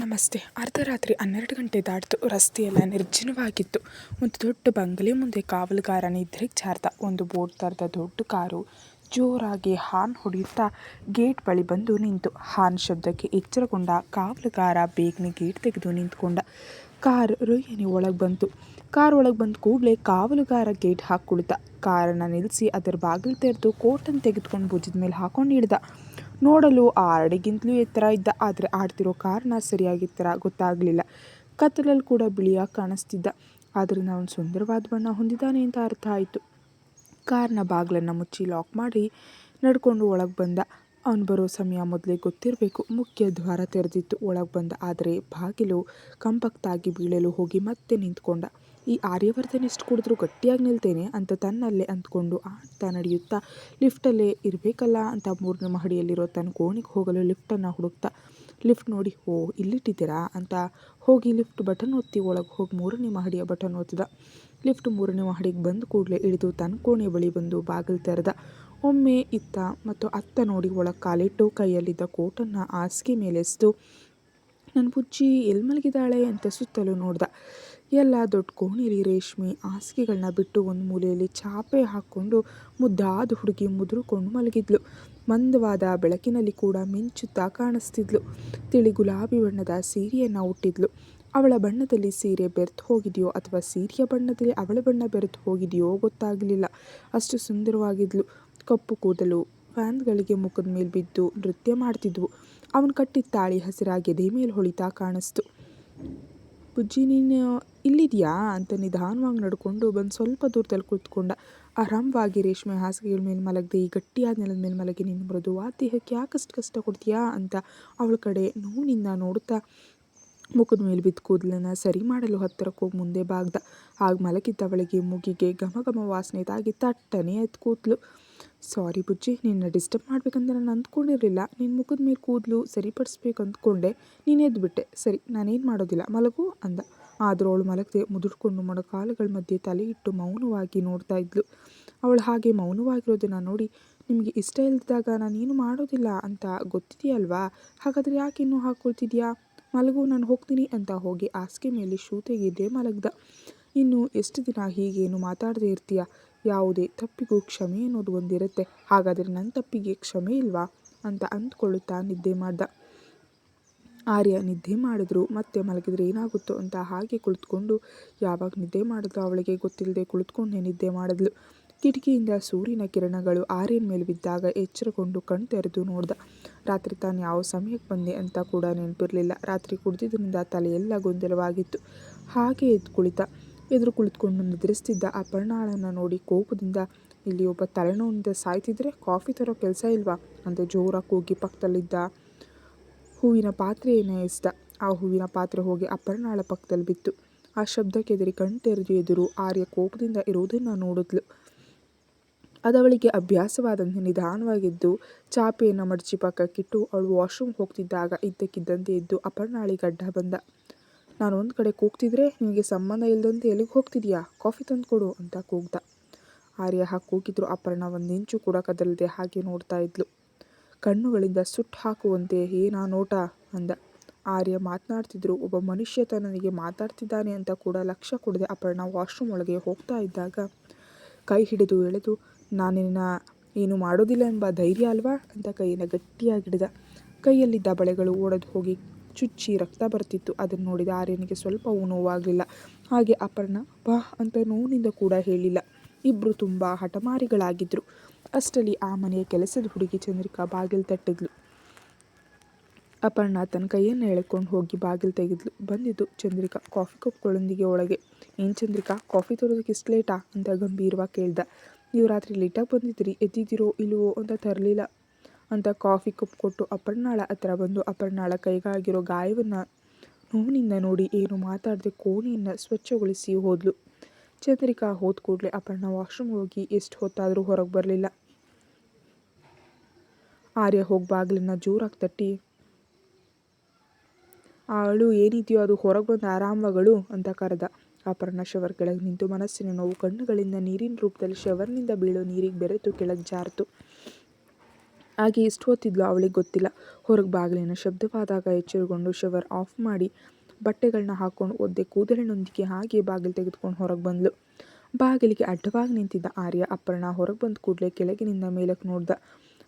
ನಮಸ್ತೆ. ಅರ್ಧರಾತ್ರಿ ಹನ್ನೆರಡು ಗಂಟೆ ದಾಟಿತು. ರಸ್ತೆಯೆಲ್ಲ ನಿರ್ಜನವಾಗಿತ್ತು. ಒಂದು ದೊಡ್ಡ ಬಂಗಲೆ ಮುಂದೆ ಕಾವಲುಗಾರ ನಿದ್ರೆಗೆ ಜಾರ್ದ ಒಂದು ಬೋಟ್ ಥರದ ದೊಡ್ಡ ಕಾರು ಜೋರಾಗಿ ಹಾನ್ ಹೊಡೆಯುತ್ತಾ ಗೇಟ್ ಬಳಿ ಬಂದು ನಿಂತು. ಹಾನ್ ಶಬ್ದಕ್ಕೆ ಎಚ್ಚರಗೊಂಡ ಕಾವಲುಗಾರ ಬೇಗನೆ ಗೇಟ್ ತೆಗೆದು ನಿಂತ್ಕೊಂಡ. ಕಾರ್ ರೊಯ್ಯನಿ ಒಳಗೆ ಬಂತು. ಕಾರ್ ಒಳಗೆ ಬಂದ ಕೂಡಲೇ ಕಾವಲುಗಾರ ಗೇಟ್ ಹಾಕಿ ಕುಳಿತ ಕಾರನ್ನು ನಿಲ್ಲಿಸಿ ಅದರ ಬಾಗಿಲು ತೆರೆದು ಕೋಟನ್ನು ತೆಗೆದುಕೊಂಡು ಭುಜದ ಮೇಲೆ ಹಾಕೊಂಡು ಹಿಡ್ದ ನೋಡಲು ಆ ಅರಡಿಗಿಂತಲೂ ಎತ್ತರ ಇದ್ದ, ಆದರೆ ಆಡ್ತಿರೋ ಕಾರಣ ಸರಿಯಾಗಿ ಥರ ಗೊತ್ತಾಗಲಿಲ್ಲ. ಕತ್ತಲಲ್ಲಿ ಕೂಡ ಬಿಳಿಯಾಗಿ ಕಾಣಿಸ್ತಿದ್ದ. ಆದ್ದರಿಂದ ಅವನು ಸುಂದರವಾದ ಬಣ್ಣ ಹೊಂದಿದ್ದಾನೆ ಅಂತ ಅರ್ಥ ಆಯಿತು. ಕಾರ್ನ ಬಾಗಿಲನ್ನು ಮುಚ್ಚಿ ಲಾಕ್ ಮಾಡಿ ನಡ್ಕೊಂಡು ಒಳಗೆ ಬಂದ. ಅವನು ಬರೋ ಸಮಯ ಮೊದಲೇ ಗೊತ್ತಿರಬೇಕು. ಮುಖ್ಯ ದ್ವಾರ ತೆರೆದಿತ್ತು. ಒಳಗೆ ಬಂದ, ಆದರೆ ಬಾಗಿಲು ಕಂಪಕ್ತಾಗಿ ಬೀಳಲು ಹೋಗಿ ಮತ್ತೆ ನಿಂತ್ಕೊಂಡ. ಈ ಆರ್ಯವರ್ಧನ್ ಎಷ್ಟು ಕುಡಿದ್ರೂ ಗಟ್ಟಿಯಾಗಿ ನಿಲ್ತೇನೆ ಅಂತ ತನ್ನಲ್ಲೇ ಅಂದ್ಕೊಂಡು ಆಡ್ತಾ ನಡೆಯುತ್ತಾ, ಲಿಫ್ಟಲ್ಲೇ ಇರಬೇಕಲ್ಲ ಅಂತ ಮೂರನೇ ಮಹಡಿಯಲ್ಲಿರೋ ತನ್ನ ಕೋಣೆಗೆ ಹೋಗಲು ಲಿಫ್ಟನ್ನು ಹುಡುಕ್ತಾ, ಲಿಫ್ಟ್ ನೋಡಿ, ಓ, ಇಲ್ಲಿಟ್ಟಿದ್ದೀರಾ? ಅಂತ ಹೋಗಿ ಲಿಫ್ಟ್ ಬಟನ್ ಒತ್ತಿ ಒಳಗೆ ಹೋಗಿ ಮೂರನೇ ಮಹಡಿಯ ಬಟನ್ ಒತ್ತಿದ ಲಿಫ್ಟ್ ಮೂರನೇ ಮಹಡಿಗೆ ಬಂದ ಕೂಡಲೇ ಇಳಿದು ತನ್ನ ಕೋಣೆ ಬಳಿ ಬಂದು ಬಾಗಿಲು ತೆರೆದ. ಒಮ್ಮೆ ಇತ್ತ ಮತ್ತು ಅತ್ತ ನೋಡಿ ಒಳಗೆ ಕಾಲಿಟ್ಟು ಕೈಯಲ್ಲಿದ್ದ ಕೋಟನ್ನು ಹಾಸಿಗೆ ಮೇಲೆಸ್ದು ನನ್ನ ಬುಜ್ಜಿ ಎಲ್ಲಿ ಮಲಗಿದ್ದಾಳೆ ಅಂತ ಸುತ್ತಲೂ ನೋಡ್ದ. ಎಲ್ಲ ದೊಡ್ಡ ಕೋಣೆಯಲ್ಲಿ ರೇಷ್ಮೆ ಹಾಸಿಗೆಗಳನ್ನ ಬಿಟ್ಟು ಒಂದು ಮೂಲೆಯಲ್ಲಿ ಚಾಪೆ ಹಾಕ್ಕೊಂಡು ಮುದ್ದಾದ ಹುಡುಗಿ ಮುದುರುಕೊಂಡು ಮಲಗಿದ್ಲು. ಮಂದವಾದ ಬೆಳಕಿನಲ್ಲಿ ಕೂಡ ಮಿಂಚುತ್ತಾ ಕಾಣಿಸ್ತಿದ್ಲು. ತಿಳಿ ಗುಲಾಬಿ ಬಣ್ಣದ ಸೀರೆಯನ್ನು ಹುಟ್ಟಿದ್ಲು ಅವಳ ಬಣ್ಣದಲ್ಲಿ ಸೀರೆ ಬೆರೆತು ಹೋಗಿದೆಯೋ ಅಥವಾ ಸೀರೆಯ ಬಣ್ಣದಲ್ಲಿ ಅವಳ ಬಣ್ಣ ಬೆರೆತು ಹೋಗಿದೆಯೋ ಗೊತ್ತಾಗಲಿಲ್ಲ. ಅಷ್ಟು ಸುಂದರವಾಗಿದ್ಲು. ಕಪ್ಪು ಕೂದಲು ಫ್ಯಾನ್ಗಳಿಗೆ ಮುಖದ ಮೇಲೆ ಬಿದ್ದು ನೃತ್ಯ ಮಾಡ್ತಿದ್ವು. ಅವನು ಕಟ್ಟಿದ ತಾಳಿ ಹಸಿರಾಗಿ ಎದೆ ಮೇಲೆ ಹೊಳಿತಾ ಕಾಣಿಸ್ತು. ಬುಜ್ಜಿ ನೀನು ಇಲ್ಲಿದೆಯಾ ಅಂತ ನಿಧಾನವಾಗಿ ನಡ್ಕೊಂಡು ಬಂದು ಸ್ವಲ್ಪ ದೂರದಲ್ಲಿ ಕೂತ್ಕೊಂಡ. ಆರಾಮವಾಗಿ ರೇಷ್ಮೆ ಹಾಸಿಗೆಗಳ ಮೇಲೆ ಮಲಗದೆ, ಈ ಗಟ್ಟಿಯಾದ ನೆಲದ ಮೇಲೆ ಮಲಗಿ ನಿನ್ನ ಮೃದುವಾದ ದೇಹಕ್ಕೆ ಯಾಕಷ್ಟು ಕಷ್ಟ ಕೊಡ್ತೀಯಾ ಅಂತ ಅವಳ ಕಡೆ ನೋವಿನಿಂದ ನೋಡ್ತಾ ಮುಖದ ಮೇಲೆ ಬಿದ್ದ ಕೂದಲನ್ನ ಸರಿ ಮಾಡಲು ಹತ್ತಿರಕ್ಕೆ ಹೋಗಿ ಮುಂದೆ ಬಾಗ್ದ. ಆಗ ಮಲಗಿದ್ದವಳಿಗೆ ಮುಗಿಗೆ ಘಮ ಘಮ ವಾಸನೆ ತಾಗಿ ತಟ್ಟನೆ ಎದ್ದು ಕೂದಲು. ಸಾರಿ ಬುಜ್ಜಿ, ನಿನ್ನ ಡಿಸ್ಟರ್ಬ್ ಮಾಡ್ಬೇಕಂತ ನಾನು ಅಂದ್ಕೊಂಡಿರಲಿಲ್ಲ. ನಿನ್ನ ಮುಖದ ಮೇಲೆ ಕೂದಲು ಸರಿಪಡಿಸ್ಬೇಕು ಅಂದ್ಕೊಂಡೆ ನೀನು ಎದ್ದುಬಿಟ್ಟೆ ಸರಿ, ನಾನೇನು ಮಾಡೋದಿಲ್ಲ. ಮಲಗು ಅಂದ. ಆದರೂ ಅವಳು ಮಲಗದೆ ಮುದುಡ್ಕೊಂಡು ಮೊಣಕಾಲುಗಳ ಮಧ್ಯೆ ತಲೆ ಇಟ್ಟು ಮೌನವಾಗಿ ನೋಡ್ತಾ ಇದ್ಲು. ಅವಳು ಹಾಗೆ ಮೌನವಾಗಿರೋದನ್ನು ನೋಡಿ, ನಿಮಗೆ ಇಷ್ಟ ಇಲ್ಲದಾಗ ನಾನೇನು ಮಾಡೋದಿಲ್ಲ ಅಂತ ಗೊತ್ತಿದೆಯಲ್ವಾ? ಹಾಗಾದರೆ ಯಾಕೆ ಇನ್ನೂ ಹಾಕ್ಕೊಳ್ತಿದ್ಯಾ ಮಲಗು, ನಾನು ಹೋಗ್ತೀನಿ ಅಂತ ಹೋಗಿ ಹಾಸಿಗೆ ಮೇಲೆ ಶೂ ತೆಗೆದೇ ಮಲಗ್ದ. ಇನ್ನು ಎಷ್ಟು ದಿನ ಹೀಗೇನು ಮಾತಾಡದೇ ಇರ್ತೀಯ? ಯಾವುದೇ ತಪ್ಪಿಗೂ ಕ್ಷಮೆ ಅನ್ನೋದು ಒಂದಿರುತ್ತೆ. ಹಾಗಾದರೆ ನನ್ನ ತಪ್ಪಿಗೆ ಕ್ಷಮೆ ಇಲ್ವಾ? ಅಂತ ಅಂದ್ಕೊಳ್ಳುತ್ತಾ ನಿದ್ದೆ ಮಾಡ್ದ. ಆರ್ಯ ನಿದ್ದೆ ಮಾಡಿದ್ರು. ಮತ್ತೆ ಮಲಗಿದ್ರೆ ಏನಾಗುತ್ತೋ ಅಂತ ಹಾಗೆ ಕುಳಿತುಕೊಂಡು ಯಾವಾಗ ನಿದ್ದೆ ಮಾಡಿದ್ರು ಅವಳಿಗೆ ಗೊತ್ತಿಲ್ಲದೆ ಕುಳಿತುಕೊಂಡೇ ನಿದ್ದೆ ಮಾಡಿದ್ಲು. ಕಿಟಕಿಯಿಂದ ಸೂರ್ಯನ ಕಿರಣಗಳು ಆರ್ಯನ ಮೇಲೆ ಬಿದ್ದಾಗ ಎಚ್ಚರಗೊಂಡು ಕಣ್ ತೆರೆದು ನೋಡ್ದ. ರಾತ್ರಿ ತಾನು ಯಾವ ಸಮಯಕ್ಕೆ ಬಂದೆ ಅಂತ ಕೂಡ ನೆನಪಿರಲಿಲ್ಲ. ರಾತ್ರಿ ಕುಡಿದಿದ್ದರಿಂದ ತಲೆಯೆಲ್ಲ ಗೊಂದಲವಾಗಿತ್ತು. ಹಾಗೆ ಎದ್ದು ಕುಳಿತ. ಎದುರು ಕುಳಿತುಕೊಂಡು ನಿದ್ರಿಸ್ತಿದ್ದ ಆ ಪರ್ಣಾಳನ್ನು ನೋಡಿ ಕೋಪದಿಂದ, ಇಲ್ಲಿ ಒಬ್ಬ ತಲೆನೋವಿಂದ ಸಾಯ್ತಿದ್ರೆ ಕಾಫಿ ತರೋ ಕೆಲಸ ಇಲ್ವಾ? ಅಂತ ಜೋರಾಗಿ ಕೂಗಿ ಪಕ್ಕದಲ್ಲಿದ್ದ ಹೂವಿನ ಪಾತ್ರೆಯನ್ನು ಎಸ್ದ. ಆ ಹೂವಿನ ಪಾತ್ರೆ ಹೋಗಿ ಅಪರ್ಣಾಳ ಪಕ್ಕದಲ್ಲಿ ಬಿತ್ತು. ಆ ಶಬ್ದಕ್ಕೆ ಎದುರಿ ಕಣ್ತೆರೆದು ಎದುರು ಆರ್ಯ ಕೋಪದಿಂದ ಇರುವುದನ್ನು ನೋಡಿದ್ಲು. ಅದವಳಿಗೆ ಅಭ್ಯಾಸವಾದಂತೆ ನಿಧಾನವಾಗಿದ್ದು, ಚಾಪೆಯನ್ನು ಮಡಚಿ ಪಕ್ಕಕ್ಕಿಟ್ಟು ಅವಳು ವಾಶ್ರೂಮ್ ಹೋಗ್ತಿದ್ದಾಗ ಇದ್ದಕ್ಕಿದ್ದಂತೆ ಎದ್ದು ಅಪರ್ಣಾಳಿ ಗಡ್ಡ ಬಂದ. ನಾನು ಒಂದು ಕಡೆ ಕೂಗ್ತಿದ್ರೆ ನಿಮಗೆ ಸಂಬಂಧ ಇಲ್ಲದಂತೆ ಎಲ್ಲಿಗೆ ಹೋಗ್ತಿದ್ಯಾ? ಕಾಫಿ ತಂದು ಕೊಡು ಅಂತ ಕೂಗ್ದ. ಆರ್ಯ ಹಾಕಿ ಕೂಗಿದ್ರು. ಅಪರ್ಣ ಒಂದು ಇಂಚು ಕೂಡ ಕದಲದೆ ಹಾಗೆ ನೋಡ್ತಾ ಇದ್ಲು. ಕಣ್ಣುಗಳಿಂದ ಸುಟ್ಟು ಹಾಕುವಂತೆ, ಏನಾ ನೋಟ? ಅಂದ. ಆರ್ಯ ಮಾತನಾಡ್ತಿದ್ರು. ಒಬ್ಬ ಮನುಷ್ಯ ತನ್ನನಿಗೆ ಮಾತಾಡ್ತಿದ್ದಾನೆ ಅಂತ ಕೂಡ ಲಕ್ಷ್ಯ ಕೊಡದೆ ಅಪರ್ಣ ವಾಶ್ರೂಮ್ ಒಳಗೆ ಹೋಗ್ತಾ ಇದ್ದಾಗ ಕೈ ಹಿಡಿದು ಎಳೆದು, ನಾನಿನ್ನ ಏನು ಮಾಡೋದಿಲ್ಲ ಎಂಬ ಧೈರ್ಯ ಅಲ್ವಾ? ಅಂತ ಕೈಯನ್ನು ಗಟ್ಟಿಯಾಗಿ ಹಿಡಿದ. ಕೈಯಲ್ಲಿದ್ದ ಬಳೆಗಳು ಓಡದು ಹೋಗಿ ಚುಚ್ಚಿ ರಕ್ತ ಬರ್ತಿತ್ತು. ಅದನ್ನು ನೋಡಿದ ಆರ್ಯನಿಗೆ ಸ್ವಲ್ಪವೂ ನೋವಾಗಲಿಲ್ಲ ಹಾಗೆ ಅಪರ್ಣ, ಬಾ ಅಂತ ನೋವಿನಿಂದ ಕೂಡ ಹೇಳಿಲ್ಲ. ಇಬ್ಬರು ತುಂಬ ಹಠಮಾರಿಗಳಾಗಿದ್ದರು ಅಷ್ಟರಲ್ಲಿ ಆ ಮನೆಯ ಕೆಲಸದ ಹುಡುಗಿ ಚಂದ್ರಿಕಾ ಬಾಗಿಲು ತಟ್ಟಿದ್ಲು. ಅಪರ್ಣ ತನ್ನ ಕೈಯನ್ನು ಎಳ್ಕೊಂಡು ಹೋಗಿ ಬಾಗಿಲು ತೆಗೆದ್ಲು. ಬಂದಿದ್ದು ಚಂದ್ರಿಕಾ ಕಾಫಿ ಕಪ್ಗಳೊಂದಿಗೆ ಒಳಗೆ. ಏನು ಚಂದ್ರಿಕಾ, ಕಾಫಿ ತರೋದಕ್ಕೆ ಇಷ್ಟು ಲೇಟಾ? ಅಂತ ಗಂಭೀರವಾಗಿ ಕೇಳ್ದ. ನೀವು ರಾತ್ರಿ ಲೇಟಾಗಿ ಬಂದಿದ್ದೀರಿ. ಎದ್ದಿದ್ದೀರೋ ಇಲ್ವೋ ಅಂತ ತರಲಿಲ್ಲ. ಅಂತ ಕಾಫಿ ಕಪ್ ಕೊಟ್ಟು ಅಪರ್ಣಾಳ ಹತ್ರ ಬಂದು ಅಪರ್ಣಾಳ ಕೈಗಾಗಿರೋ ಗಾಯವನ್ನು ನೋವಿನಿಂದ ನೋಡಿ ಏನು ಮಾತಾಡದೆ ಕೋಣೆಯನ್ನು ಸ್ವಚ್ಛಗೊಳಿಸಿ ಹೋದ್ಲು. ಚಂದ್ರಿಕಾ ಹೋದ ಕೂಡಲೇ ಅಪರ್ಣ ವಾಶ್ರೂಮ್ ಹೋಗಿ ಎಷ್ಟು ಹೊತ್ತಾದರೂ ಹೊರಗೆ ಬರಲಿಲ್ಲ. ಆರ್ಯ ಹೋಗಿ ಬಾಗಿಲನ್ನು ಜೋರಾಗಿ ತಟ್ಟಿ ಆ ಅಳು ಏನಿದೆಯೋ ಅದು ಹೊರಗೆ ಬಂದು ಆರಾಮಗಳು ಅಂತ ಕರೆದ. ಅಪರ್ಣ ಶವರ್ ಕೆಳಗೆ ನಿಂತು ಮನಸ್ಸಿನ ನೋವು ಕಣ್ಣುಗಳಿಂದ ನೀರಿನ ರೂಪದಲ್ಲಿ ಶವರ್ನಿಂದ ಬೀಳೋ ನೀರಿಗೆ ಬೆರೆತು ಕೆಳಗೆ ಜಾರಿತು. ಹಾಗೆ ಎಷ್ಟು ಹೊತ್ತಿದ್ಲು ಅವಳಿಗೆ ಗೊತ್ತಿಲ್ಲ. ಹೊರಗೆ ಬಾಗಿಲಿನ ಶಬ್ದವಾದಾಗ ಎಚ್ಚರಗೊಂಡು ಶವರ್ ಆಫ್ ಮಾಡಿ ಬಟ್ಟೆಗಳನ್ನ ಹಾಕ್ಕೊಂಡು ಒದ್ದೆ ಕೂದಲಿನೊಂದಿಗೆ ಹಾಗೆ ಬಾಗಿಲು ತೆಗೆದುಕೊಂಡು ಹೊರಗೆ ಬಂದಳು ಬಾಗಿಲಿಗೆ ಅಡ್ಡವಾಗಿ ನಿಂತಿದ್ದ ಆರ್ಯ ಅಪರ್ಣ ಹೊರಗೆ ಬಂದ ಕೂಡಲೇ ಕೆಳಗಿನಿಂದ ಮೇಲಕ್ಕೆ ನೋಡ್ದ.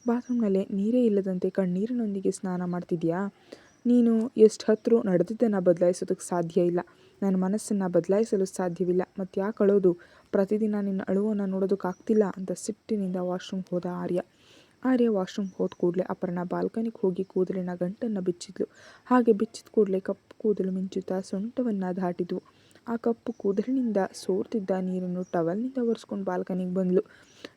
ಬಾತ್ರೂಮ್ನಲ್ಲಿ ನೀರೇ ಇಲ್ಲದಂತೆ ಕಣ್ಣೀರಿನೊಂದಿಗೆ ಸ್ನಾನ ಮಾಡ್ತಿದ್ಯಾ? ನೀನು ಎಷ್ಟು ಹತ್ತಿರ ನಡೆದಿದ್ದನ್ನು ಬದಲಾಯಿಸೋದಕ್ಕೆ ಸಾಧ್ಯ ಇಲ್ಲ. ನನ್ನ ಮನಸ್ಸನ್ನು ಬದಲಾಯಿಸಲು ಸಾಧ್ಯವಿಲ್ಲ. ಮತ್ತು ಯಾಕೆ ಅಳೋದು? ಪ್ರತಿದಿನ ನಿನ್ನ ಅಳುವನ್ನು ನೋಡೋದಕ್ಕಾಗ್ತಿಲ್ಲ ಅಂತ ಸಿಟ್ಟಿನಿಂದ ವಾಶ್ರೂಮ್ಗೆ ಹೋದ ಆರ್ಯ. ಆರ್ಯ ವಾಶ್ರೂಮ್ ಹೋದ ಕೂಡಲೇ ಅಪರ್ಣ ಬಾಲ್ಕನಿಗೆ ಹೋಗಿ ಕೂದಲಿನ ಗಂಟನ್ನು ಬಿಚ್ಚಿದ್ಲು. ಹಾಗೆ ಬಿಚ್ಚಿದ ಕೂಡಲೇ ಕಪ್ಪು ಕೂದಲು ಮಿಂಚುತ್ತಾ ಸೊಂಟವನ್ನು ದಾಟಿದ್ವು. ಆ ಕಪ್ಪು ಕೂದಲಿನಿಂದ ಸೋರ್ತಿದ್ದ ನೀರನ್ನು ಟವಲ್ನಿಂದ ಒರೆಸ್ಕೊಂಡು ಬಾಲ್ಕನಿಗೆ ಬಂದ್ಲು.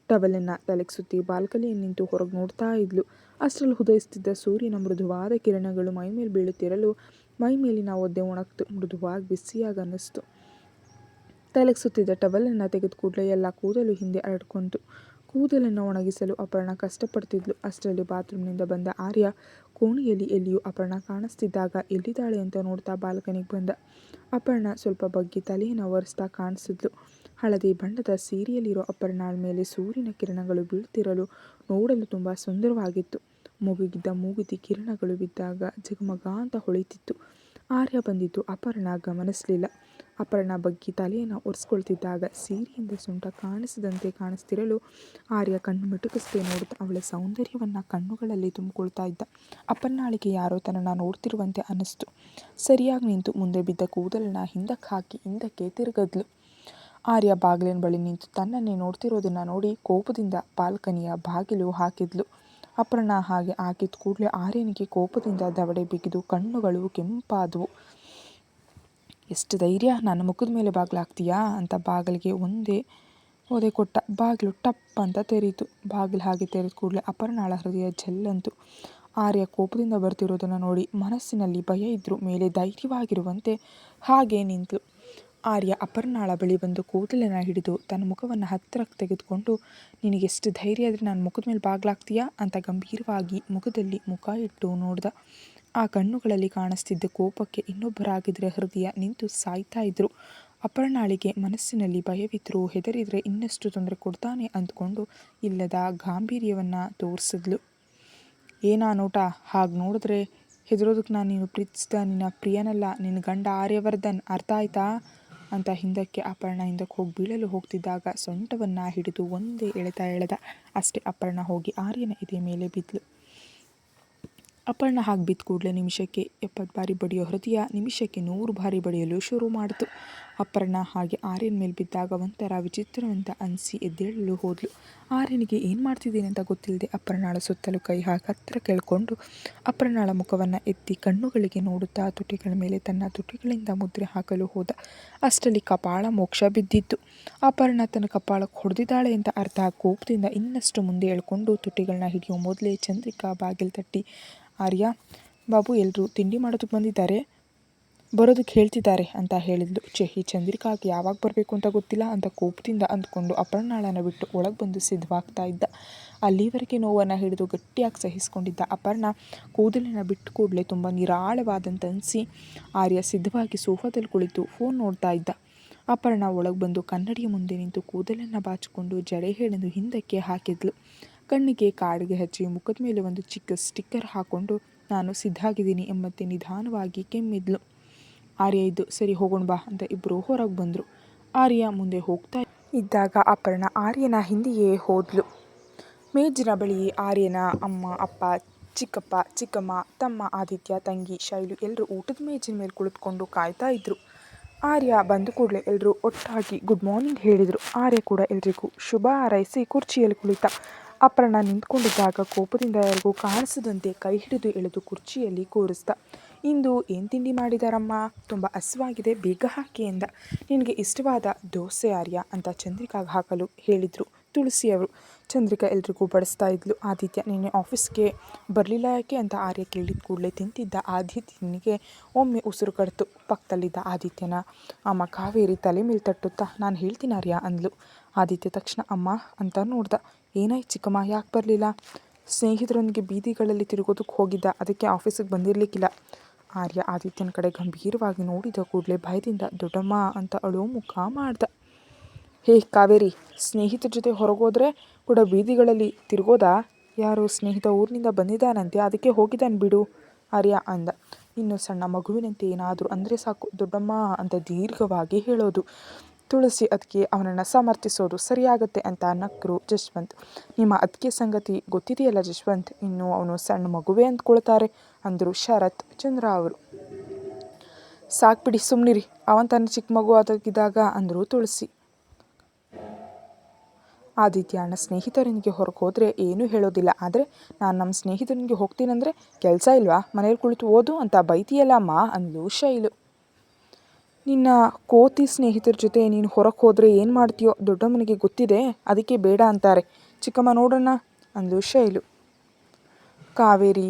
ಟವಲನ್ನು ತಲೆಗೆ ಸುತ್ತಿ ಬಾಲ್ಕನಿಯಲ್ಲಿ ನಿಂತು ಹೊರಗೆ ನೋಡ್ತಾ ಇದ್ಲು. ಅಷ್ಟರಲ್ಲಿ ಉದಯಿಸ್ತಿದ್ದ ಸೂರ್ಯನ ಮೃದುವಾದ ಕಿರಣಗಳು ಮೈಮೇಲೆ ಬೀಳುತ್ತಿರಲು ಮೈ ಮೇಲಿನ ಒದ್ದೆ ಒಣಗ್ತು, ಮೃದುವಾಗಿ ಬಿಸಿಯಾಗಿ ಅನ್ನಿಸ್ತು. ತಲೆಗೆ ಸುತ್ತಿದ್ದ ಟವಲನ್ನು ತೆಗೆದು ಕೂಡಲೇ ಎಲ್ಲ ಕೂದಲು ಹಿಂದೆ ಹರಡ್ಕೊಂತು ಕೂದಲನ್ನು ಒಣಗಿಸಲು ಅಪರ್ಣ ಕಷ್ಟಪಡ್ತಿದ್ಲು. ಅಷ್ಟರಲ್ಲಿ ಬಾತ್ರೂಮ್ನಿಂದ ಬಂದ ಆರ್ಯ ಕೋಣೆಯಲ್ಲಿ ಎಲ್ಲಿಯೂ ಅಪರ್ಣ ಕಾಣಿಸ್ತಿದ್ದಾಗ ಎಲ್ಲಿದ್ದಾಳೆ ಅಂತ ನೋಡ್ತಾ ಬಾಲ್ಕನಿಗೆ ಬಂದ. ಅಪರ್ಣ ಸ್ವಲ್ಪ ಬಗ್ಗಿ ತಲೆಯನ್ನು ಒರೆಸ್ತಾ ಕಾಣಿಸಿದ್ಲು. ಹಳದಿ ಬಣ್ಣದ ಸೀರೆಯಲ್ಲಿರೋ ಅಪರ್ಣಾಳ ಮೇಲೆ ಸೂರ್ಯನ ಕಿರಣಗಳು ಬೀಳ್ತಿರಲು ನೋಡಲು ತುಂಬ ಸುಂದರವಾಗಿತ್ತು. ಮುಗಿಗಿದ್ದ ಮೂಗುತಿ ಕಿರಣಗಳು ಬಿದ್ದಾಗ ಜಗಮಗ ಅಂತ ಹೊಳಿತಿತ್ತು. ಆರ್ಯ ಬಂದಿದ್ದು ಅಪರ್ಣ ಗಮನಿಸಲಿಲ್ಲ. ಅಪರ್ಣ ಬಗ್ಗಿ ತಲೆಯನ್ನು ಒರೆಸ್ಕೊಳ್ತಿದ್ದಾಗ ಸೀರೆಯಿಂದ ಸೊಂಟ ಕಾಣಿಸದಂತೆ ಕಾಣಿಸ್ತಿರಲು ಆರ್ಯ ಕಣ್ಣು ಮಿಟುಕಿಸದೆ ನೋಡುತ್ತಾ ಅವಳ ಸೌಂದರ್ಯವನ್ನು ಕಣ್ಣುಗಳಲ್ಲಿ ತುಂಬಿಕೊಳ್ತಾ ಇದ್ದ. ಅಪರ್ಣಾಳಿಗೆ ಯಾರೋ ತನ್ನನ್ನು ನೋಡ್ತಿರುವಂತೆ ಅನ್ನಿಸ್ತು. ಸರಿಯಾಗಿ ನಿಂತು ಮುಂದೆ ಬಿದ್ದ ಕೂದಲನ್ನು ಹಿಂದಕ್ಕೆ ಹಾಕಿ ಹಿಂದಕ್ಕೆ ತಿರುಗದ್ಲು. ಆರ್ಯ ಬಾಗಿಲಿನ ಬಳಿ ನಿಂತು ತನ್ನನ್ನೇ ನೋಡ್ತಿರೋದನ್ನು ನೋಡಿ ಕೋಪದಿಂದ ಬಾಲ್ಕನಿಯ ಬಾಗಿಲು ಹಾಕಿದ್ಲು. ಅಪರ್ಣ ಹಾಗೆ ಹಾಕಿದ ಕೂಡಲೇ ಆರ್ಯನಿಗೆ ಕೋಪದಿಂದ ದವಡೆ ಬಿಗಿದು ಕಣ್ಣುಗಳು ಕೆಂಪಾದವು. ಎಷ್ಟು ಧೈರ್ಯ, ನನ್ನ ಮುಖದ ಮೇಲೆ ಬಾಗಿಲಾಗ್ತೀಯಾ ಅಂತ ಬಾಗಿಲಿಗೆ ಒಂದೇ ಒದೆ ಕೊಟ್ಟ. ಬಾಗಿಲು ಟಪ್ ಅಂತ ತೆರೀತು ಬಾಗಿಲು ಹಾಗೆ ತೆರೆದ ಕೂಡಲೇ ಅಪರ್ಣಾಳ ಹೃದಯ ಜಲ್ಲಂತು ಆರ್ಯ ಕೋಪದಿಂದ ಬರ್ತಿರೋದನ್ನು ನೋಡಿ ಮನಸ್ಸಿನಲ್ಲಿ ಭಯ ಇದ್ದರೂ ಮೇಲೆ ಧೈರ್ಯವಾಗಿರುವಂತೆ ಹಾಗೆ ನಿಂತಳು ಆರ್ಯ ಅಪರ್ಣಾಳ ಬಳಿ ಬಂದು ಕೂದಲನ್ನು ಹಿಡಿದು ತನ್ನ ಮುಖವನ್ನು ಹತ್ತಿರಕ್ಕೆ ತೆಗೆದುಕೊಂಡು ನಿನಗೆಷ್ಟು ಧೈರ್ಯ ಆದರೆ ನಾನು ಮುಖದ ಮೇಲೆ ಬಾಗ್ಲಾಗ್ತೀಯಾ ಅಂತ ಗಂಭೀರವಾಗಿ ಮುಖದಲ್ಲಿ ಮುಖ ಇಟ್ಟು ನೋಡ್ದ. ಆ ಕಣ್ಣುಗಳಲ್ಲಿ ಕಾಣಿಸ್ತಿದ್ದ ಕೋಪಕ್ಕೆ ಇನ್ನೊಬ್ಬರಾಗಿದ್ರೆ ಹೃದಯ ನಿಂತು ಸಾಯ್ತಾ ಇದ್ರು. ಅಪರ್ಣಾಳಿಗೆ ಮನಸ್ಸಿನಲ್ಲಿ ಭಯವಿದ್ದರೂ ಹೆದರಿದ್ರೆ ಇನ್ನಷ್ಟು ತೊಂದರೆ ಕೊಡ್ತಾನೆ ಅಂದ್ಕೊಂಡು ಇಲ್ಲದ ಗಾಂಭೀರ್ಯವನ್ನು ತೋರಿಸಿದ್ಲು. ಏನಾ ನೋಟ ಹಾಗೆ ನೋಡಿದ್ರೆ ಹೆದರೋದಕ್ಕೆ ನಾನು ನೀನು ಪ್ರೀತಿಸಿದ ನಿನ್ನ ಪ್ರಿಯನಲ್ಲ ನಿನ್ನ ಗಂಡ ಆರ್ಯವರ್ಧನ್, ಅರ್ಥ ಆಯ್ತಾ? ಅಂತ ಹಿಂದಕ್ಕೆ ಅಪರ್ಣ ಹಿಂದಕ್ಕೆ ಹೋಗಿ ಬೀಳಲು ಹೋಗ್ತಿದ್ದಾಗ ಸೊಂಟವನ್ನು ಹಿಡಿದು ಒಂದೇ ಎಳೆತಾ ಎಳೆದ. ಅಷ್ಟೇ ಅಪರ್ಣ ಹೋಗಿ ಆರ್ಯನ ಎದೆ ಮೇಲೆ ಬಿದ್ಲು. ಅಪರ್ಣ ಹಾಗೆ ಬಿದ್ದ ಕೂಡಲೇ ನಿಮಿಷಕ್ಕೆ ಎಪ್ಪತ್ತು ಬಾರಿ ಬಡಿಯೋ ಹೃದಯ ನಿಮಿಷಕ್ಕೆ ನೂರು ಬಾರಿ ಬಡಿಯಲು ಶುರು ಮಾಡಿತು. ಅಪರ್ಣ ಹಾಗೆ ಆರ್ಯನ ಮೇಲೆ ಬಿದ್ದಾಗ ಒಂಥರ ವಿಚಿತ್ರವಂತ ಅನಿಸಿ ಎದ್ದೇಳಲು ಹೋದಳು ಆರ್ಯನಿಗೆ ಏನು ಮಾಡ್ತಿದ್ದೀನಿ ಅಂತ ಗೊತ್ತಿಲ್ಲದೆ ಅಪರ್ಣಾಳ ಸುತ್ತಲೂ ಕೈ ಹಾಕಿ ಹತ್ತಿರ ಕೇಳಿಕೊಂಡು ಅಪರ್ಣಾಳ ಮುಖವನ್ನು ಎತ್ತಿ ಕಣ್ಣುಗಳಿಗೆ ನೋಡುತ್ತಾ ತುಟಿಗಳ ಮೇಲೆ ತನ್ನ ತುಟಿಗಳಿಂದ ಮುದ್ರೆ ಹಾಕಲು ಹೋದ. ಅಷ್ಟರಲ್ಲಿ ಕಪಾಳ ಮೋಕ್ಷ ಬಿದ್ದಿತ್ತು. ಅಪರ್ಣ ತನ್ನ ಕಪಾಳಕ್ಕೆ ಹೊಡೆದಿದ್ದಾಳೆ ಅಂತ ಅರ್ಥ ಕೋಪದಿಂದ ಇನ್ನಷ್ಟು ಮುಂದೆ ಎಳ್ಕೊಂಡು ತುಟಿಗಳನ್ನ ಹಿಡಿಯೋ ಮೊದಲೇ ಚಂದ್ರಿಕಾ ಬಾಗಿಲು ತಟ್ಟಿ, ಆರ್ಯ, ಬಾಬು ಎಲ್ಲರೂ ತಿಂಡಿ ಮಾಡೋದಕ್ಕೆ ಬಂದಿದ್ದಾರೆ? ಬರೋದಕ್ಕೆ ಹೇಳ್ತಿದ್ದಾರೆ ಅಂತ ಹೇಳಿದ್ಲು ಛೆ, ಈ ಯಾವಾಗ ಬರಬೇಕು ಅಂತ ಗೊತ್ತಿಲ್ಲ ಅಂತ ಕೋಪದಿಂದ ಅಂದ್ಕೊಂಡು ಅಪರ್ಣಾಳನ ಬಿಟ್ಟು ಒಳಗೆ ಬಂದು ಸಿದ್ಧವಾಗ್ತಾ ಇದ್ದ. ಅಲ್ಲಿವರೆಗೆ ನೋವನ್ನು ಹಿಡಿದು ಗಟ್ಟಿಯಾಗಿ ಸಹಿಸಿಕೊಂಡಿದ್ದ ಅಪರ್ಣ ಕೂದಲಿನ ಬಿಟ್ಟು ಕೂಡಲೇ ತುಂಬ ನಿರಾಳವಾದಂತ ಅನಿಸಿ ಆರ್ಯ ಸಿದ್ಧವಾಗಿ ಸೋಫಾದಲ್ಲಿ ಕುಳಿತು ಫೋನ್ ನೋಡ್ತಾ ಇದ್ದ. ಅಪರ್ಣ ಒಳಗೆ ಬಂದು ಕನ್ನಡಿಯ ಮುಂದೆ ನಿಂತು ಕೂದಲನ್ನು ಬಾಚಿಕೊಂಡು ಜಡೆ ಹೇಳಿದು ಹಿಂದಕ್ಕೆ ಹಾಕಿದ್ಲು. ಕಣ್ಣಿಗೆ ಕಾಡಿಗೆ ಹಚ್ಚಿ ಮುಖದ ಮೇಲೆ ಒಂದು ಚಿಕ್ಕ ಸ್ಟಿಕ್ಕರ್ ಹಾಕ್ಕೊಂಡು ನಾನು ಸಿದ್ಧಾಗಿದ್ದೀನಿ ಎಂಬಂತೆ ನಿಧಾನವಾಗಿ ಕೆಮ್ಮಿದ್ಲು. ಆರ್ಯ ಇದ್ದು, ಸರಿ, ಹೋಗೋಣ ಬಾ ಅಂತ ಇಬ್ಬರು ಹೊರಗೆ ಬಂದರು. ಆರ್ಯ ಮುಂದೆ ಹೋಗ್ತಾ ಇದ್ದಾಗ ಅಪರ್ಣ ಆರ್ಯನ ಹಿಂದೆಯೇ ಹೋದ್ಲು. ಮೇಜಿನ ಬಳಿ ಆರ್ಯನ ಅಮ್ಮ, ಅಪ್ಪ, ಚಿಕ್ಕಪ್ಪ, ಚಿಕ್ಕಮ್ಮ, ತಮ್ಮ, ಆದಿತ್ಯ, ತಂಗಿ, ಶೈಲು ಎಲ್ಲರೂ ಊಟದ ಮೇಜಿನ ಮೇಲೆ ಕುಳಿತುಕೊಂಡು ಕಾಯ್ತಾ ಇದ್ದರು ಆರ್ಯ ಬಂದ ಕೂಡಲೇ ಎಲ್ಲರೂ ಒಟ್ಟಾಗಿ ಗುಡ್ ಮಾರ್ನಿಂಗ್ ಹೇಳಿದರು. ಆರ್ಯ ಕೂಡ ಎಲ್ರಿಗೂ ಶುಭ ಹಾರೈಸಿ ಕುರ್ಚಿಯಲ್ಲಿ ಕುಳಿತ. ಅಪರ್ಣ ನಿಂತ್ಕೊಂಡಿದ್ದಾಗ ಕೋಪದಿಂದ ಯಾರಿಗೂ ಕಾಣಿಸದಂತೆ ಕೈ ಹಿಡಿದು ಎಳೆದು ಕುರ್ಚಿಯಲ್ಲಿ ಕೂರಿಸ್ದ. ಇಂದು ಏನು ತಿಂಡಿ ಮಾಡಿದಾರಮ್ಮ? ತುಂಬ ಹಸುವಾಗಿದೆ, ಬೇಗ ಹಾಕಿ ಎಂದ ನಿನಗೆ ಇಷ್ಟವಾದ ದೋಸೆ ಆರ್ಯ ಅಂತ ಚಂದ್ರಿಕಾಗೆ ಹಾಕಲು ಹೇಳಿದರು ತುಳಸಿಯವರು. ಚಂದ್ರಿಕಾ ಎಲ್ರಿಗೂ ಬಡಿಸ್ತಾ ಇದ್ಲು. ಆದಿತ್ಯ ನಿನ್ನೆ ಆಫೀಸ್ಗೆ ಬರಲಿಲ್ಲ ಯಾಕೆ ಅಂತ ಆರ್ಯ ಕೇಳಿದ ಕೂಡಲೇ ತಿಂತಿದ್ದ ಆದಿತ್ಯನಿಗೆ ಒಮ್ಮೆ ಉಸಿರು ಕಡ್ತು. ಪಕ್ಕದಲ್ಲಿದ್ದ ಆದಿತ್ಯನ, ಅಮ್ಮ ಕಾವೇರಿ ತಲೆ ಮೇಲೆ ತಟ್ಟುತ್ತಾ ನಾನು ಹೇಳ್ತೀನಿ ಆರ್ಯ ಅಂದ್ಲು. ಆದಿತ್ಯ ತಕ್ಷಣ, ಅಮ್ಮ ಅಂತ ನೋಡ್ದ. ಏನಾಯ್ತು ಚಿಕ್ಕಮ್ಮ, ಯಾಕೆ ಬರಲಿಲ್ಲ? ಸ್ನೇಹಿತರೊಂದಿಗೆ ಬೀದಿಗಳಲ್ಲಿ ತಿರುಗೋದಕ್ಕೆ ಹೋಗಿದ್ದ. ಅದಕ್ಕೆ ಆಫೀಸಿಗೆ ಬಂದಿರಲಿಕ್ಕಿಲ್ಲ. ಆರ್ಯ ಆದಿತ್ಯನ ಕಡೆ ಗಂಭೀರವಾಗಿ ನೋಡಿದ ಕೂಡಲೇ ಭಯದಿಂದ, ದೊಡ್ಡಮ್ಮ ಅಂತ ಅಳೋ ಮುಖ ಮಾಡ್ದ. ಹೇ ಕಾವೇರಿ, ಸ್ನೇಹಿತರ ಜೊತೆ ಹೊರಗೋದ್ರೆ ಕೂಡ ಬೀದಿಗಳಲ್ಲಿ ತಿರುಗೋದಾ? ಯಾರು ಸ್ನೇಹಿತ ಊರಿನಿಂದ ಬಂದಿದ್ದಾನಂತೆ, ಅದಕ್ಕೆ ಹೋಗಿದ್ದಾನೆ ಬಿಡು ಆರ್ಯ ಅಂದ. ಇನ್ನು ಸಣ್ಣ ಮಗುವಿನಂತೆ ಏನಾದರೂ ಅಂದರೆ ಸಾಕು, ದೊಡ್ಡಮ್ಮ ಅಂತ ದೀರ್ಘವಾಗಿ ಹೇಳೋದು. ತುಳಸಿ ಅದಕ್ಕೆ ಅವನನ್ನು ಸಮರ್ಥಿಸೋದು ಸರಿಯಾಗತ್ತೆ ಅಂತ ನಕ್ಕರು ಜಶ್ವಂತ್ ನಿಮ್ಮ ಅದಕ್ಕೆ ಸಂಗತಿ ಗೊತ್ತಿದೆಯಲ್ಲ ಜಶ್ವಂತ್ ಇನ್ನು ಅವನು ಸಣ್ಣ ಮಗುವೆ ಅಂದ್ಕೊಳ್ತಾರೆ, ಅಂದರು ಶರತ್ ಚಂದ್ರ ಅವರು. ಸಾಕ್ಬಿಡಿ ಸುಮ್ಮನಿರಿ ಅವನ್ ತನ್ನ ಚಿಕ್ಕ ಮಗು ಆದಾಗಿದ್ದಾಗ ಅಂದರು ತುಳಸಿ. ಆದಿತ್ಯನ ಸ್ನೇಹಿತರೊಂದಿಗೆ ಹೊರಗೆ ಹೋದರೆ ಏನೂ ಹೇಳೋದಿಲ್ಲ. ಆದರೆ ನಾನು ನಮ್ಮ ಸ್ನೇಹಿತರೊಂದಿಗೆ ಹೋಗ್ತೀನಂದರೆ ಕೆಲಸ ಇಲ್ವಾ? ಮನೇಲಿ ಕುಳಿತು ಓದು ಅಂತ ಬೈತೀಯಲ್ಲ ಮಾ ಅಂದಳು ಶೈಲು. ನಿನ್ನ ಕೋತಿ ಸ್ನೇಹಿತರ ಜೊತೆ ನೀನು ಹೊರಗೆ ಹೋದರೆ ಏನು ಮಾಡ್ತೀಯೋ ದೊಡ್ಡಮ್ಮನಿಗೆ ಗೊತ್ತಿದೆ, ಅದಕ್ಕೆ ಬೇಡ ಅಂತಾರೆ. ಚಿಕ್ಕಮ್ಮ ನೋಡೋಣ, ಅಂದ್ಲು ಶೈಲು. ಕಾವೇರಿ,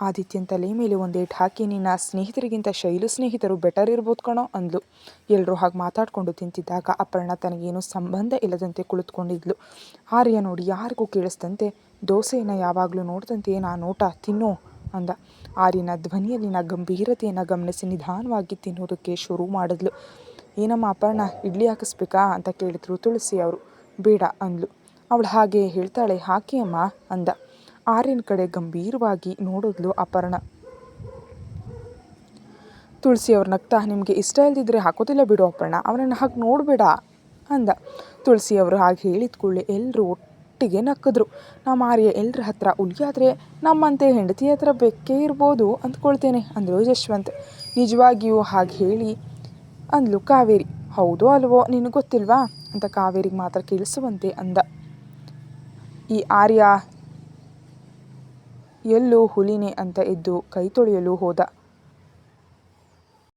ಆದಿತ್ಯನ ತಲೆ ಮೇಲೆ ಒಂದೇಟು ಹಾಕಿ, ನಿನ್ನ ಸ್ನೇಹಿತರಿಗಿಂತ ಶೈಲು ಸ್ನೇಹಿತರು ಬೆಟರ್ ಇರ್ಬೋದು ಕಣೋ, ಅಂದ್ಲು. ಎಲ್ಲರೂ ಹಾಗೆ ಮಾತಾಡಿಕೊಂಡು ತಿಂತಿದ್ದಾಗ ಅಪರ್ಣ ತನಗೇನು ಸಂಬಂಧ ಇಲ್ಲದಂತೆ ಕುಳಿತುಕೊಂಡಿದ್ಲು. ಆರ್ಯ ನೋಡಿ ಯಾರಿಗೂ ಕೇಳಿಸ್ದಂತೆ ದೋಸೆಯನ್ನು ಯಾವಾಗಲೂ ನೋಡ್ದಂತೆ ನಾ ನೋಟ ತಿನ್ನೋ ಅಂದ. ಆರಿನ ಧ್ವನಿಯಲ್ಲಿನ ಗಂಭೀರತೆಯನ್ನು ಗಮನಿಸಿ ನಿಧಾನವಾಗಿ ತಿನ್ನೋದಕ್ಕೆ ಶುರು ಮಾಡಿದ್ಲು. ಏನಮ್ಮ ಅಪರ್ಣ, ಇಡ್ಲಿ ಹಾಕಿಸ್ಬೇಕಾ ಅಂತ ಕೇಳಿದ್ರು ತುಳಸಿ ಅವರು ಬೇಡ ಅಂದ್ಲು. ಅವಳು ಹಾಗೆ ಹೇಳ್ತಾಳೆ ಹಾಕಿ ಅಮ್ಮ ಅಂದ. ಆರಿನ ಕಡೆ ಗಂಭೀರವಾಗಿ ನೋಡಿದ್ಲು ಅಪರ್ಣ. ತುಳಸಿ ಅವ್ರು ನಗ್ತಾ, ನಿಮಗೆ ಇಷ್ಟ ಇಲ್ದಿದ್ರೆ ಹಾಕೋದಿಲ್ಲ ಬಿಡು ಅಪರ್ಣ, ಅವನನ್ನು ಹಾಗೆ ನೋಡಬೇಡ ಅಂದ. ತುಳಸಿ ಅವರು ಹಾಗೆ ಹೇಳಿದ ಕೂಡಲೇ ಎಲ್ಲರೂ ಒಟ್ಟಿಗೆ ನಕ್ಕಿದ್ರು. ನಮ್ಮ ಆರ್ಯ ಎಲ್ಲರ ಹತ್ರ ಆದರೆ ನಮ್ಮಂತೆ ಹೆಂಡತಿ ಹತ್ರ ಬೆಕ್ಕೇ ಇರ್ಬೋದು ಅಂದ್ಕೊಳ್ತೇನೆ ಅಂದರು ಯಶವಂತ್. ನಿಜವಾಗಿಯೂ ಹಾಗೆ ಹೇಳಿ, ಅಂದ್ಲು ಕಾವೇರಿ. ಹೌದೋ ಅಲ್ವೋ, ನಿನಗೆ ಗೊತ್ತಿಲ್ವಾ? ಅಂತ ಕಾವೇರಿಗೆ ಮಾತ್ರ ಕೇಳಿಸುವಂತೆ ಅಂದ. ಈ ಆರ್ಯ ಎಲ್ಲೋ ಹುಲಿನೇ ಅಂತ ಎದ್ದು ಕೈ ತೊಳೆಯಲು ಹೋದ.